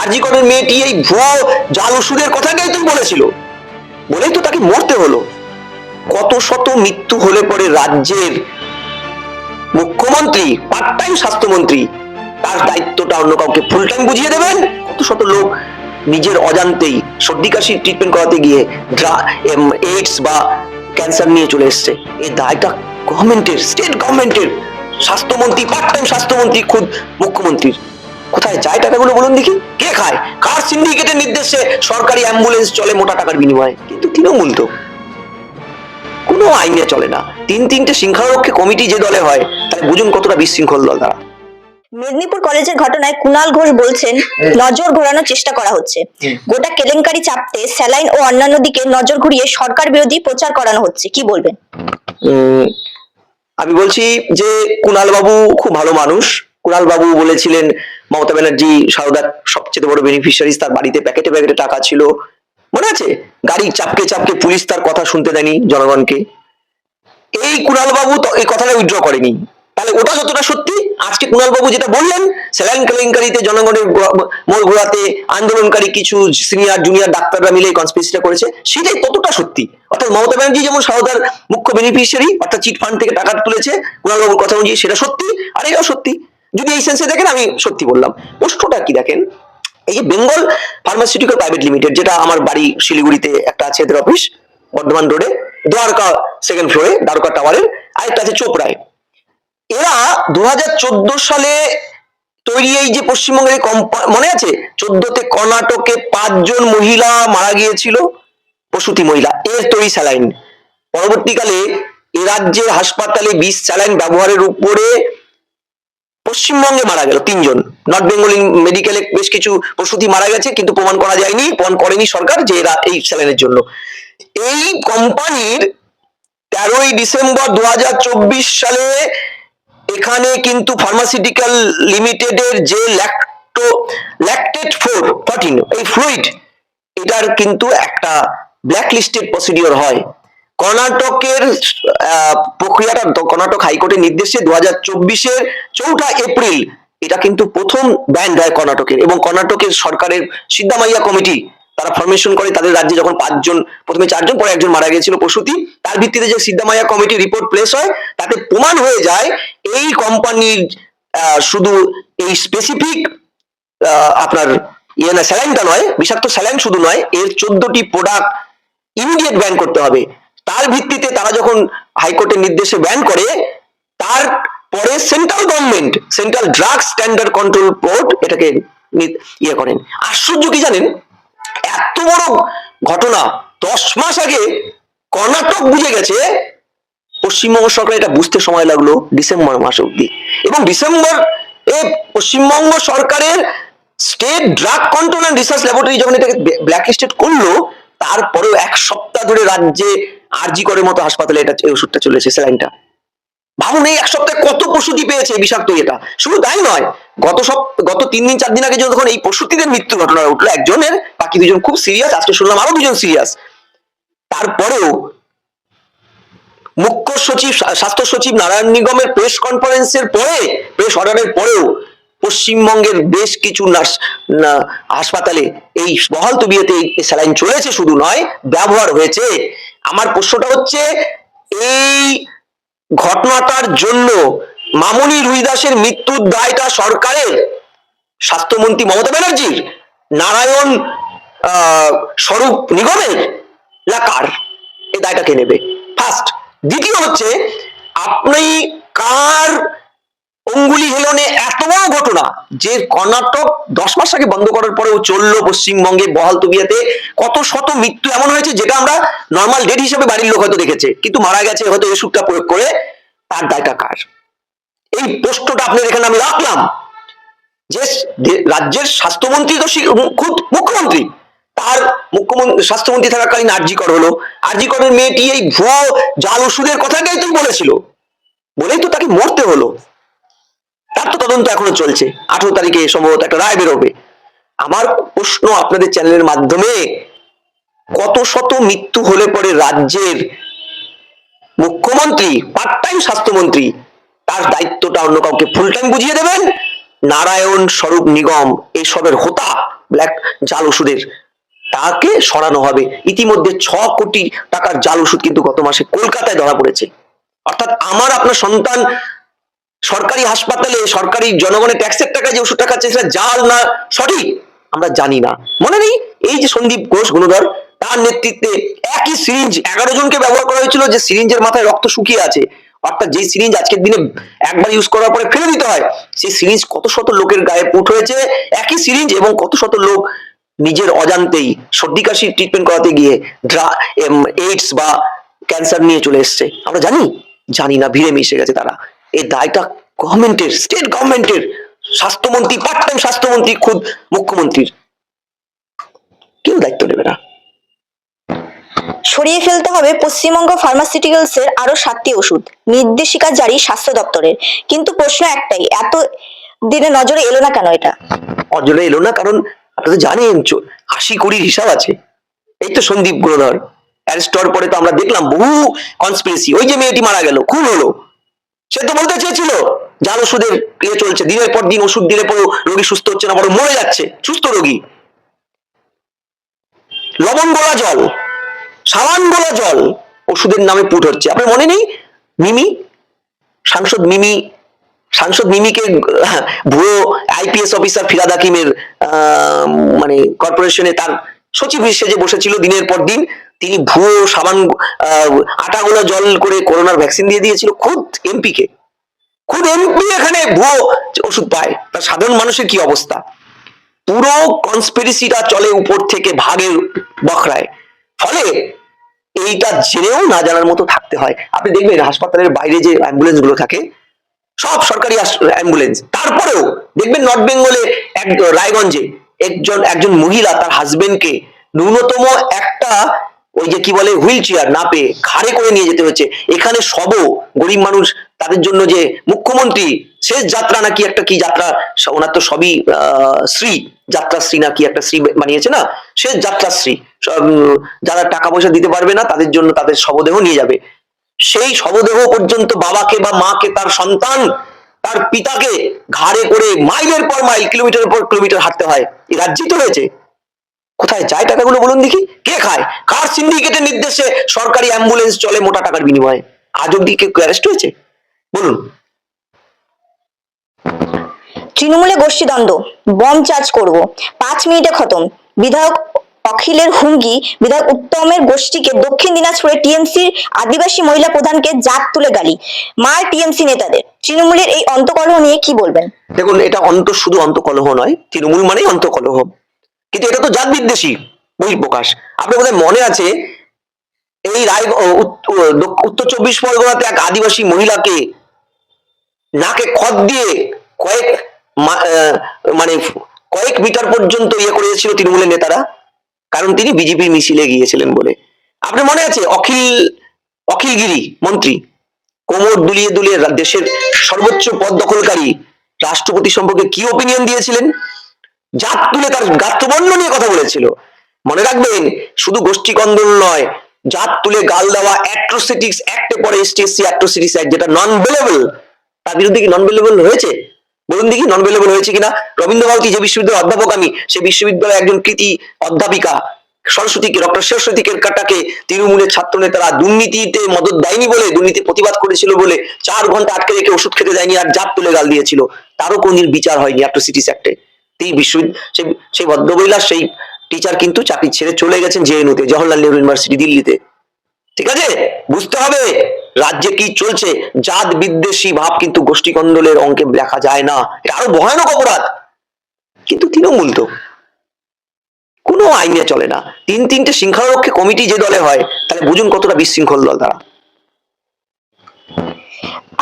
আরজি করের মেয়েটি এই ভুয়ো জাল ওষুধের কথাটাই তুমি বলেছিল? বলেই তো তাকে মরতে হলো। কত শত মৃত্যু হলে পরে রাজ্যের মুখ্যমন্ত্রী পার্ট টাইম স্বাস্থ্যমন্ত্রী, তার দায়িত্বটা অন্য কাউকে ফুল টাইম বুঝিয়ে দেবেন? কত শত লোক নিজের অজান্তেই সর্দি কাশি ট্রিটমেন্ট করাতে গিয়ে ড্রা এম এইডস বা ক্যান্সার নিয়ে চলে এসছে। এই দায়টা গভর্নমেন্টের স্টেট গভর্নমেন্টের স্বাস্থ্যমন্ত্রী পার্ট টাইম স্বাস্থ্যমন্ত্রী, খুদ মুখ্যমন্ত্রীর। কোথায় যায় টাকাগুলো বলুন দেখি? কে খায়? কার সিন্ডিকেটের নির্দেশে সরকারি অ্যাম্বুলেন্স চলে মোটা টাকার বিনিময়ে? কিন্তু তৃণমূল তো। কোনো আইনে চলে না। তিন তিনটে শৃঙ্খলারক্ষী কমিটি যে দলে হয় তাই বুঝুন কতটা বিশৃঙ্খল দল তারা। মেদিনীপুর কলেজের ঘটনায় কুনাল ঘোষ বলছেন নজর ঘোরানোর চেষ্টা করা হচ্ছে। গোটা কেলেঙ্কারি চাপতে স্যালাইন ও অন্যান্য দিকে নজর ঘুরিয়ে সরকার বিরোধী প্রচার করানো হচ্ছে। কি বলবেন? উম, আমি বলছি যে কুণাল বাবু খুব ভালো মানুষ। কুণাল বাবু বলেছিলেন, মমতা ব্যানার্জি সারদার সবচেয়ে বড় বেনিফিশিয়ারিজ তার বাড়িতে প্যাকেটে প্যাকেটে টাকা ছিল। মনে আছে? গাড়ি চাপকে চাপকে পুলিশ তার কথা শুনতে দেয়নি জনগণকে। এই কুণাল বাবু এই কথাটা উইথড্র করেনি। তাহলে ওটা যতটা সত্যি? আজকে কুণাল বাবু যেটা বললেন স্যালাইন কেলেঙ্কারিতে জনগণের মোড় ঘোরাতে আন্দোলনকারী কিছু সিনিয়র জুনিয়র ডাক্তাররা মিলে কনস্পিরেসিটা করেছে, সেটাই ততটা সত্যি। অর্থাৎ মমতা ব্যানার্জি যেমন সারদার মুখ্য বেনিফিশিয়ারি অর্থাৎ চিট ফান্ড থেকে টাকা তুলেছে কুণাল বাবুর কথা অনুযায়ী সেটা সত্যি, আর এটাও সত্যি। যদি এই সেন্সে দেখেন, আমি সত্যি বললাম প্রশ্নটা কি দেখেন? এই যে বেঙ্গল ফার্মাসিউটিক্যাল প্রাইভেট লিমিটেড যেটা আমার বাড়ি শিলিগুড়িতে একটা আছে এদের অফিস বর্ধমান রোডে দ্বারকা সেকেন্ড ফ্লোরে দ্বারকা টাওয়ারের আরেকটা আছে চোপড়ায়। এরা দু হাজার চোদ্দ সালে তৈরি এই যে পশ্চিমবঙ্গের মনে আছে? চোদ্দতে কর্ণাটকে পাঁচজন মহিলা মারা গিয়েছিল, প্রসূতি মহিলা, এর তৈরি স্যালাইন পরবর্তীকালে এ রাজ্যের হাসপাতালে বিষ স্যালাইন ব্যবহারের উপরে পশ্চিমবঙ্গে মারা গেল তিনজন। নর্থ বেঙ্গল মেডিকেলে বেশ কিছু প্রসূতি মারা গেছে, কিন্তু প্রমাণ করা যায়নি, প্রমাণ করেনি সরকার যে এরা এই স্যালাইনের জন্য। এই কোম্পানির তেরোই ডিসেম্বর দু হাজার চব্বিশ সালে এখানে কিন্তু ফার্মাসিউটিক্যাল লিমিটেডের যে ল্যাক্টো ল্যাকটেড ফোর ফর্টিন এই ফ্লুইড এটার কিন্তু একটা ব্ল্যাক লিস্টেড প্রসিডিওর হয়। কর্ণাটকের প্রক্রিয়াটা কর্ণাটক হাইকোর্টের নির্দেশে দু হাজার চব্বিশের চৌঠা এপ্রিল। এটা কিন্তু প্রথম ব্যান্ড হয় কর্ণাটকের এবং কর্ণাটকের সরকারের সিদ্ধামাইয়া কমিটি তারা ফরমেশন করে, তাদের রাজ্যে যখন পাঁচজন, প্রথমে চারজন, পরে একজন মারা গিয়েছিল প্রসূতি। তার ভিত্তিতে যে সিদ্ধামাইয়া কমিটি রিপোর্ট প্লেস হয়, তাতে প্রমাণ হয়ে যায় এই কোম্পানির শুধু এই স্পেসিফিক আপনার ইয়ে না স্যালাইনটা নয়, বিষাক্ত স্যালাইন শুধু নয়, এর চোদ্দটি প্রোডাক্ট ইমিডিয়েট ব্যান করতে হবে। তার ভিত্তিতে তারা যখন হাইকোর্টের নির্দেশে ব্যান করে, তার পরে central government central drug standard control board এটাকে ইয়ে করেন। আশ্চর্য কি জানেন? এত বড় ঘটনা, দশ মাস আগে কর্ণাটক বুঝে গেছে, পশ্চিমবঙ্গ সরকার এটা বুঝতে সময় লাগল ডিসেম্বর মাস অব্দি এবং ডিসেম্বর এ পশ্চিমবঙ্গ সরকারের state drug control and research laboratory যখন এটাকে ব্ল্যাক লিস্টেড করল, তারপরেও এক সপ্তাহ ধরে রাজ্যে আরজি করের মতো হাসপাতালে এটা এই ওষুধটা চলেছে স্যালাইনটা ভাবুন, এই এক সপ্তাহে কত প্রসূতি পেয়েছে এই বিষাক্ত এটা শুধু তাই নয়, গত সপ, গত তিন দিন, চার দিন আগে যখন এই প্রসূতিদের মৃত্যু ঘটনা উঠল একজনের, বাকি দুজন খুব সিরিয়াস আজকে শুনলাম আরও দুজন সিরিয়াস তারপরেও মুখ্য সচিব স্বাস্থ্য সচিব নারায়ণ নিগমের প্রেস কনফারেন্সের পরে প্রেস অর্ডারের পরেও পশ্চিমবঙ্গের বেশ কিছু নার্স হাসপাতালে এই বহাল তবিয়তে এই স্যালাইন চলেছে, শুধু নয়, ব্যবহার হয়েছে। আমার প্রশ্নটা হচ্ছে, এই ঘটনাটার জন্য মামনি রুইদাসের মৃত্যুর দায়টা সরকারের? স্বাস্থ্যমন্ত্রী মমতা ব্যানার্জির? নারায়ণ স্বরূপ নিগমের? না কার? এই দায়টা কে নেবে? ফার্স্ট দ্বিতীয় হচ্ছে, আপনি কার অঙ্গুলি হেলনে এত বড় ঘটনা যে কর্ণাটক দশ মাস আগে বন্ধ করার পরেও চলল পশ্চিমবঙ্গে বহাল তবিয়াতে। কত শত মৃত্যু এমন হয়েছে যেটা আমরা নর্মাল ডেট হিসেবে বাড়ির লোক হয়তো দেখেছে। কিন্তু মারা গেছে হয়তো ওষুধটা প্রয়োগ করে তার দায়টা কার? এই প্রশ্নটা আপনার এখানে আমি রাখলাম। যে রাজ্যের স্বাস্থ্যমন্ত্রী তো খুব মুখ্যমন্ত্রী। তার মুখ্যমন্ত্রী স্বাস্থ্যমন্ত্রী থাকাকালীন আরজিকর হলো। আরজিকরের মেয়েটি এই ভুয়ো জাল ওষুধের কথাটাই তো বলেছিল। বলেই তো তাকে মরতে হলো। তার তো তদন্ত এখনও চলছে। আঠারো তারিখে সম্ভবত একটা রায় বেরোবে। আমার প্রশ্ন আপনাদের চ্যানেলের মাধ্যমে, কত শত মৃত্যু হলে পরে রাজ্যের মুখ্যমন্ত্রী পার্ট টাইম স্বাস্থ্যমন্ত্রী, তার দায়িত্বটা অন্য কাউকে ফুল টাইম বুঝিয়ে দেবেন? নারায়ণ স্বরূপ নিগম এসবের হোতা ব্ল্যাক জাল ওষুধের। তাকে সরানো হবে। ইতিমধ্যে ছ কোটি টাকার জাল ওষুধ কিন্তু গত মাসে কলকাতায় ধরা পড়েছে। অর্থাৎ আমার আপনার সন্তান সরকারি হাসপাতালে, সরকারি জনগণের ট্যাক্সের টাকা যে ওষুধটা খাচ্ছে সেটা জাল না, সঠিক? আমরা জানি না। মনে নেই? এই যে সন্দীপ ঘোষ, গুণধর, তার নেতৃত্বে একই সিরিঞ্জ এগারো জনকে ব্যবহার করা হয়েছিল যে সিরিঞ্জের মাথায় রক্ত শুকিয়ে আছে। অর্থাৎ যে সিরিঞ্জ আজকের দিনে একবার ইউজ করার পরে ফেলে দিতে হয়, সেই সিরিঞ্জ কত শত লোকের গায়ে পুট হয়েছে, একই সিরিঞ্জ এবং কত শত লোক নিজের অজান্তেই সর্দি কাশি ট্রিটমেন্ট করাতে গিয়ে এইডস বা ক্যান্সার নিয়ে চলে এসছে। আমরা জানি? জানি না, ভিড়ে মিশে গেছে তারা। এই দায়টা গভর্নমেন্টের স্টেট গভর্নমেন্টের স্বাস্থ্যমন্ত্রী পার্ট টাইম স্বাস্থ্যমন্ত্রী খুদ মুখ্যমন্ত্রীর। কেউ দায়িত্ব নেবে না। সরিয়ে ফেলতে হবে পশ্চিমবঙ্গ ফার্মাসিউটিক্যালস এর আরও সাতটি ওষুধ নির্দেশিকা জারি স্বাস্থ্য দপ্তরের। কিন্তু প্রশ্ন একটাই এত দিনে নজরে এলো না কেন এটা? অজলে এলো না কারণ আপনারা তো জানেন আশি কুড়ির হিসাব আছে। এই তো সন্দীপ গুণধর অ্যারেস্ট হওয়ার পরে তো আমরা দেখলাম বহু কনস্পিরেসি ওই যে মেয়েটি মারা গেল খুন হলো। সে তো বলতে চেয়েছিল, যার ওষুধের ইয়ে চলছে, দিনের পর দিন ওষুধ দিলে পরে রোগী সুস্থ হচ্ছে না বড় মরে যাচ্ছে, সুস্থ রোগী। লবণ গোলা জল, সাবান গোলা জল ওষুধের নামে পুট হচ্ছে। আপনার মনে নেই? মিমি? সাংসদ মিমি, সাংসদ মিমিকে ভুয়ো আইপিএস অফিসার ফিরাদ হাকিমের মানে কর্পোরেশনে তার সচিব হিসেবে বসেছিল দিনের পর দিন। তিনি ভুয়ো সাবান আহ, আটা গোলা জল করে করোনার ভ্যাকসিন দিয়ে দিয়েছিল খুদ এমপি কে খুদ এমপি এখানে ভুয়ো ওষুধ পায়। তার সাধারণ মানুষের কি অবস্থা? পুরো কনস্পিরেসিটা চলে উপর থেকে ভাগের বখরায়। ফলে এইটা জেনেও না জানার মতো থাকতে হয়। আপনি দেখবেন হাসপাতালের বাইরে যে অ্যাম্বুলেন্সগুলো থাকে সব সরকারি অ্যাম্বুলেন্স। তারপরেও দেখবেন নর্থ বেঙ্গলে এক রায়গঞ্জে একজন একজন মহিলা তার হাজবেন্ডকে ন্যূনতম একটা ওই যে কি বলে হুইল চেয়ার না পেয়ে ঘাড়ে করে নিয়ে যেতে হচ্ছে। এখানে সব গরিব মানুষ তাদের জন্য যে মুখ্যমন্ত্রী শেষ যাত্রা নাকি একটা কি যাত্রা? ওনার তো সবই শ্রী যাত্রা শ্রী নাকি একটা শ্রী বানিয়েছে না? শেষ যাত্রা শ্রী উম, যারা টাকা পয়সা দিতে পারবে না তাদের জন্য তাদের শবদেহ নিয়ে যাবে। সেই শবদেহ পর্যন্ত বাবাকে বা মাকে তার সন্তান তার পিতাকে ঘাড়ে করে মাইলের পর মাইল কিলোমিটারের পর কিলোমিটার হাঁটতে হয়। এই রাজ্যেই তো হয়েছে। কোথায় যায় টাকাগুলো বলুন দেখি? কে খায়? কার সিন্ডিকেটের নির্দেশে সরকারি অ্যাম্বুলেন্স চলে মোটা টাকার বিনিময়ে? আজ অব্দি কেউ অ্যারেস্ট হয়েছে? বলুন। তৃণমূলে গোষ্ঠীদ্বন্দ্ব বম চার্জ করব পাঁচ মিনিটে খতম। বিধায়ক অখিলের হুমকি বিধায়ক উত্তমের গোষ্ঠীকে দক্ষিণ দিনাজপুরে টিএমসির আদিবাসী মহিলা প্রধানকে জাত তুলে গালি। মার টিএমসি নেতাদের। তৃণমূলের এই অন্তকলহ নিয়ে কি বলবেন? দেখুন এটা অন্ত শুধু অন্তকলহ নয় তৃণমূল মানেই অন্তকলহ। কিন্তু এটা তো জাত বিদ্বেষী বহিঃপ্রকাশ। আপনার বোধহয় মনে আছে, এই রায় উত্তর চব্বিশ পরগনাতে এক আদিবাসী মহিলাকে নাকে খত দিয়ে কয়েক মানে কয়েক মিটার পর্যন্ত ইয়ে করেছিল তৃণমূলের নেতারা, কারণ তিনি বিজেপির মিছিলে গিয়েছিলেন বলে। আপনার মনে আছে, অখিল, অখিলগিরি মন্ত্রী, কোমর দুলিয়ে দুলিয়ে দেশের সর্বোচ্চ পদ দখলকারী রাষ্ট্রপতি সম্পর্কে কি ওপিনিয়ন দিয়েছিলেন? জাত তুলে তার গাত্রবর্ণ নিয়ে কথা বলেছিল। মনে রাখবেন, শুধু গোষ্ঠী কন্দল নয়, জাত তুলে গাল দেওয়া অ্যাট্রোসিটিক্স অ্যাক্টে পরে এসটিএসসি অ্যাট্রোসিটিক্স অ্যাক্ট যেটা নন বেলেবল তার বিরুদ্ধে কি নন বেলেবল হয়েছে? বলুন দেখি নন বেলেবল হয়েছে কিনা? রবীন্দ্র ভারতী যে বিশ্ববিদ্যালয়ের অধ্যাপক আমি সেই বিশ্ববিদ্যালয়ের একজন কৃতি অধ্যাপিকা সরস্বতীকে ডক্টর সরস্বতী কেরকাটাকে তৃণমূলের ছাত্র নেতারা দুর্নীতিতে মদত দেয়নি বলে, দুর্নীতি প্রতিবাদ করেছিল বলে চার ঘণ্টা আটকে রেখে ওষুধ খেতে দেয়নি আর জাত তুলে গাল দিয়েছিল। তারও কোনদিন বিচার হয়নি অ্যাট্রোসিটিস অ্যাক্টে তিনি বিশ্ববিদ্যালয় সেই ভদ্রমহিলা, সেই টিচার কিন্তু চাকরি ছেড়ে চলে গেছেন জেএনইউতে জওহরলাল নেহরু ইউনিভার্সিটি দিল্লিতে। ঠিক আছে? বুঝতে হবে রাজ্যে কি চলছে। জাত বিদ্বেষী ভাব কিন্তু গোষ্ঠী কন্দলের অঙ্কে দেখা যায় না। এটা আরও ভয়ানক অপরাধ। কিন্তু তৃণমূল তো। কোনো আইনে চলে না। তিন তিনটে শৃঙ্খলারক্ষী কমিটি যে দলে হয়, তাহলে বুঝুন কতটা বিশৃঙ্খল দল তারা।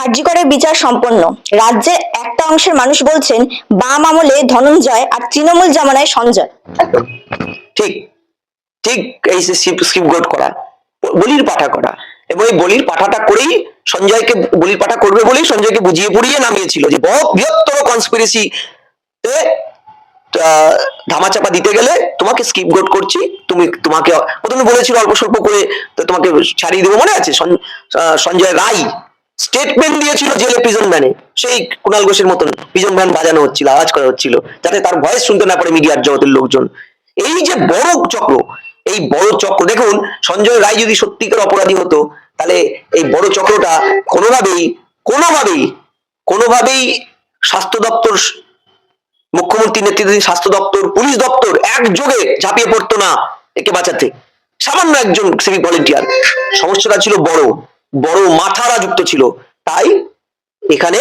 আরজিকরের বিচার সম্পন্ন। রাজ্যের একটা অংশের মানুষ বলছেন, বাম আমলে ধনঞ্জয় আর তৃণমূল জামানায় সঞ্জয়। ঠিক। ঠিক এই যে স্ক্রিপ্ট করা, বলির পাঠা করা। এবং এই বলির পাঠাটা করেই সঞ্জয়কে, বলির পাঠা করবে বলেই সঞ্জয়কে বুঝিয়ে পুড়িয়ে নামিয়েছিল যে বৃহত্তর কনস্পিরেসি ধামাচাপা দিতে গেলে তোমাকে স্কিপ গোট করছি, তুমি তোমাকে, প্রথমে বলেছিল অল্প স্বল্প করে তোমাকে ছাড়িয়ে দেবো মনে আছে? সঞ্জয় রায় স্টেটমেন্ট দিয়েছিল জেলে প্রিজন ভ্যানে সেই কুণাল ঘোষের মতন প্রিজন ভ্যান বাজানো হচ্ছিল, আওয়াজ করা হচ্ছিল, যাতে তার ভয়েস শুনতে না পারে মিডিয়ার জগতের লোকজন। এই যে বড় চক্র, এই বড় চক্র, দেখুন, সঞ্জয় রায় যদি সত্যিকার অপরাধী হতো, তাহলে এই বড় চক্রটা কোনোভাবেই কোনোভাবেই কোনোভাবেই স্বাস্থ্য দপ্তর, মুখ্যমন্ত্রী নেতৃত্বাধীন স্বাস্থ্য দপ্তর, পুলিশ দপ্তর একযোগে ঝাঁপিয়ে পড়তো না একে বাঁচাতে। সামান্য একজন সিভিক ভলেন্টিয়ার সমস্যাটা ছিল বড়। বড় মাথারা যুক্ত ছিল। তাই এখানে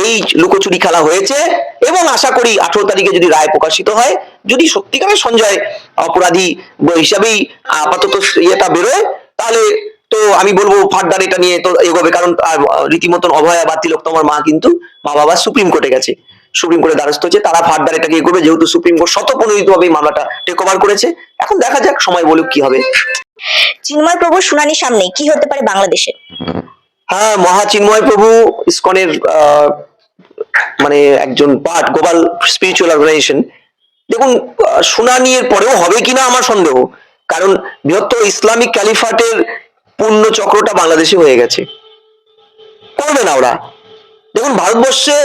এই লুকোচুরি খেলা হয়েছে এবং আশা করি আঠারো তারিখে যদি রায় প্রকাশিত হয়, যদি সত্যিকারের সঞ্জয় অপরাধী হিসাবেই আপাতত ইয়েটা বেরোয়, তাহলে তো আমি বলব ফার্দার এটা নিয়ে তো এগোবে, কারণ রীতিমতন অভয়া বা তিলক তোমার মা কিন্তু মা বাবা সুপ্রিম কোর্টে গেছে। সুপ্রিম কোর্টে দ্বারস্থ হচ্ছে, তারা ফার্দার এটাকে এগোবে, যেহেতু সুপ্রিম কোর্ট শতপ্রণোদিত ভাবে মামলাটা টেক করেছে। এখন দেখা যাক সময় বলুক কি হবে। চিন্ময় প্রভু শুনানি সামনে কি হতে পারে বাংলাদেশে হ্যাঁ মহাচিন্ময় প্রভু ইসকনের মানে একজন পার্ট গ্লোবাল স্পিরিচুয়াল অর্গানাইজেশন দেখুন আহ, শুনানির পরেও হবে কিনা আমার সন্দেহ। কারণ বৃহত্তর ইসলামিক ক্যালিফাটের পূর্ণ চক্রটা বাংলাদেশে হয়ে গেছে। করবে না ওরা। দেখুন ভারতবর্ষে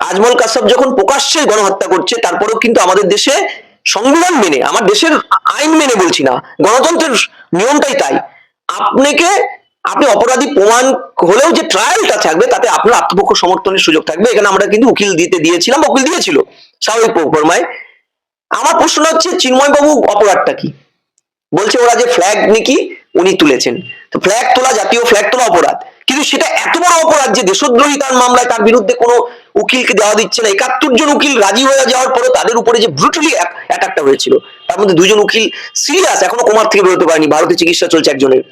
আজমল কাসাব যখন প্রকাশ্যে গণহত্যা করছে তারপরেও কিন্তু আমাদের দেশে সংবিধান মেনে আমার দেশের আইন মেনে বলছি না, গণতন্ত্রের নিয়মটাই তাই। আপনাকে, আপনি অপরাধী প্রমাণ হলেও যে ট্রায়ালটা থাকবে, তাতে আপনার আত্মপক্ষ সমর্থনের সুযোগ থাকবে। এখানে আমরা কিন্তু উকিল দিতে দিয়েছিলাম, উকিল দিয়েছিল স্বাভাবিক ফরমায় আমার প্রশ্ন হচ্ছে চিন্ময় বাবু অপরাধটা কি? বলছে ওরা যে ফ্ল্যাগ নাকি উনি তুলেছেন। তো ফ্ল্যাগ তোলা, জাতীয় ফ্ল্যাগ তোলা অপরাধ। কিন্তু সেটা এত বড় অপরাধ যে দেশদ্রোহী তার মামলায় তার বিরুদ্ধে কোনো উকিলকে দেওয়া দিচ্ছে না। একাত্তর জন উকিল রাজি হয়ে যাওয়ার পরে তাদের উপরে যে ব্রুটালি অ্যাটাকটা হয়েছিল, তার মধ্যে দুজন উকিল সিরিয়াস এখনও কোমার থেকে বেরোতে পারেনি, ভারতে চিকিৎসা চলছে একজনের।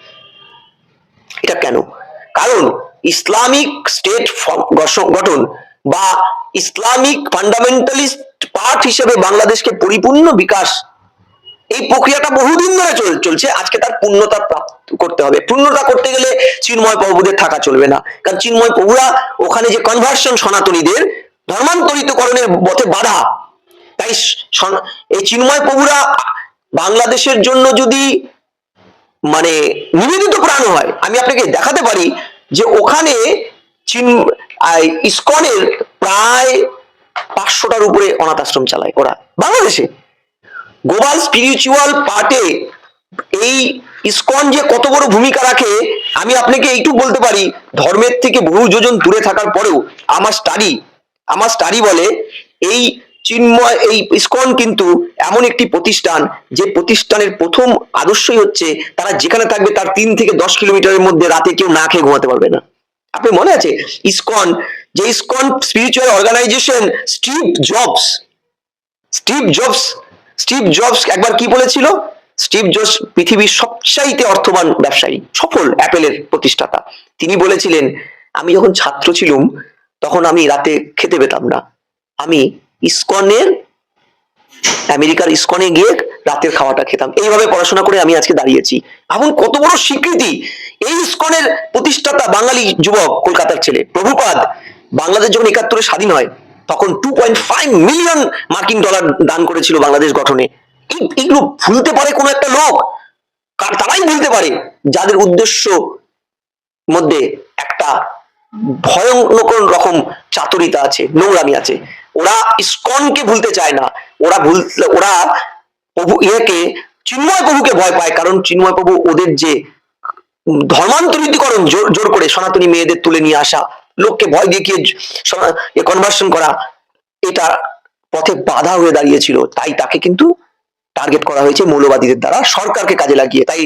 এটা কেন? কারণ ইসলামিক স্টেট গঠন বা ইসলামিক ফান্ডামেন্টালিস্ট পার্ট হিসেবে বাংলাদেশকে পরিপূর্ণ বিকাশ, এই প্রক্রিয়াটা বহুদিন ধরে চল- চলছে। আজকে তার পূর্ণতা প্রাপ্ত। করতে হবে। পূর্ণতা করতে গেলে চিন্ময় প্রভুদের থাকা চলবে না। কারণ চিন্ময় প্রভুরা ওখানে যে কনভার্সন সনাতনীদের ধর্মান্তরিতকরণের পথে বাধা। তাই এই চিন্ময় প্রভুরা বাংলাদেশের জন্য যদি মানে নিবেদিত প্রাণ হয়, আমি আপনাকে দেখাতে পারি যে ওখানে চিন ইসকনের প্রায় পাঁচশোটার উপরে অনাথ আশ্রম চালায় ওরা। বাংলাদেশে। গ্লোবাল স্পিরিচুয়াল পার্টে এই ইসকন যে কত বড় ভূমিকা রাখে, আমি আপনাকে এইটুকু বলতে পারি, ধর্মের থেকে বহু যোজন দূরে থাকার পরেও আমার স্টাডি আমার স্টাডি বলে এই চিন্ময়, এই ইস্কন কিন্তু এমন একটি প্রতিষ্ঠান, যে প্রতিষ্ঠানের প্রথম আদর্শই হচ্ছে তারা যেখানে থাকবে তার তিন থেকে দশ কিলোমিটারের মধ্যে রাতে কেউ না খেয়ে ঘুমাতে পারবে না। আপনি মনে আছে? ইস্কন, যে ISKCON spiritual organisation Steve Jobs Steve Jobs Steve Jobs একবার কি বলেছিল? স্টিভ জবস পৃথিবীর সবচাইতে অর্থবান ব্যবসায়ী, সফল অ্যাপেলের প্রতিষ্ঠাতা। তিনি বলেছিলেন, আমি যখন ছাত্র ছিলুম, তখন আমি রাতে খেতে পেতাম না। আমি ইসকনের আমেরিকার ইসকনে গিয়ে রাতের খাওয়াটা খেতাম। এইভাবে পড়াশোনা করে আমি আজকে দাঁড়িয়েছি। ভাবুন কত বড় স্বীকৃতি এই ইসকনের প্রতিষ্ঠাতা বাঙালি যুবক, কলকাতার ছেলে, প্রভুপাদ। বাংলাদেশ যখন একাত্তরে স্বাধীন হয়, তখন টু পয়েন্ট ফাইভ মিলিয়ন মার্কিন ডলার দান করেছিল বাংলাদেশ গঠনে। এইগুলো ভুলতে পারে কোনো একটা লোক? কার- তারাই ভুলতে পারে? যাদের উদ্দেশ্য মধ্যে একটা ভয়ঙ্কর রকম চাতুরিতা আছে, নোংরামি আছে। ওরা ইসকনকে ভুলতে চায় না। ওরা ভুল, ওরা প্রভু ইয়েকে, চিন্ময় প্রভুকে ভয় পায়। কারণ চিন্ময় প্রভু ওদের যে ধর্মান্তরিতকরণ জোর জোর করে সনাতনী মেয়েদের তুলে নিয়ে আসা, লোককে ভয় দেখিয়ে কনভার্সন করা, এটা পথে বাধা হয়ে দাঁড়িয়েছিল। তাই তাকে কিন্তু টার্গেট করা হয়েছে মৌলবাদীদের দ্বারা, সরকারকে কাজে লাগিয়ে। তাই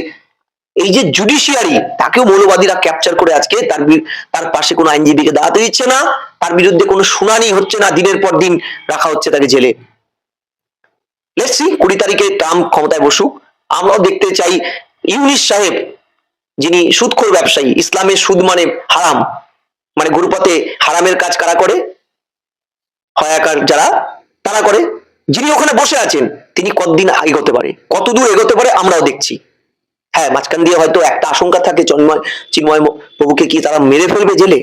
এই যে জুডিশিয়ারি তাকেও মৌলবাদীরা ক্যাপচার করে আজকে। তার তার পাশে কোনো আইনজীবীকে দাঁড়াতে দিচ্ছে না। তার বিরুদ্ধে কোনো শুনানি হচ্ছে না। দিনের পর দিন রাখা হচ্ছে তাকে জেলে। কুড়ি তারিখে ট্রাম্প ক্ষমতায় বসুক। আমরাও দেখতে চাই ইউনিস সাহেব, যিনি সুদখোর ব্যবসায়ী, ইসলামের সুদ মানে হারাম। মানে গুরুপথে হারামের কাজ কারা করে? হয়াকার যারা, তারা করে। যিনি ওখানে বসে আছেন, তিনি কতদিন এগোতে পারে? কত দূর এগোতে পারে আমরাও দেখছি। হ্যাঁ মাঝখান দিয়ে হয়তো একটা আশঙ্কা থাকে চন্ময়, চিন্ময় প্রভুকে কি তারা মেরে ফেলবে জেলে?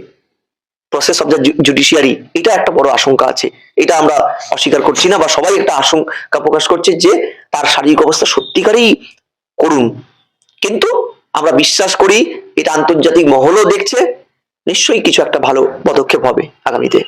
প্রসেস অফ দ্য জুডিশিয়ারি এটা একটা বড় আশঙ্কা আছে। এটা আমরা অস্বীকার করছি না বা সবাই একটা আশঙ্কা প্রকাশ করছে যে তার শারীরিক অবস্থা সত্যিকারই করুন কিন্তু আমরা বিশ্বাস করি, এটা আন্তর্জাতিক মহলও দেখছে, নিশ্চয়ই কিছু একটা ভালো পদক্ষেপ হবে আগামীতে।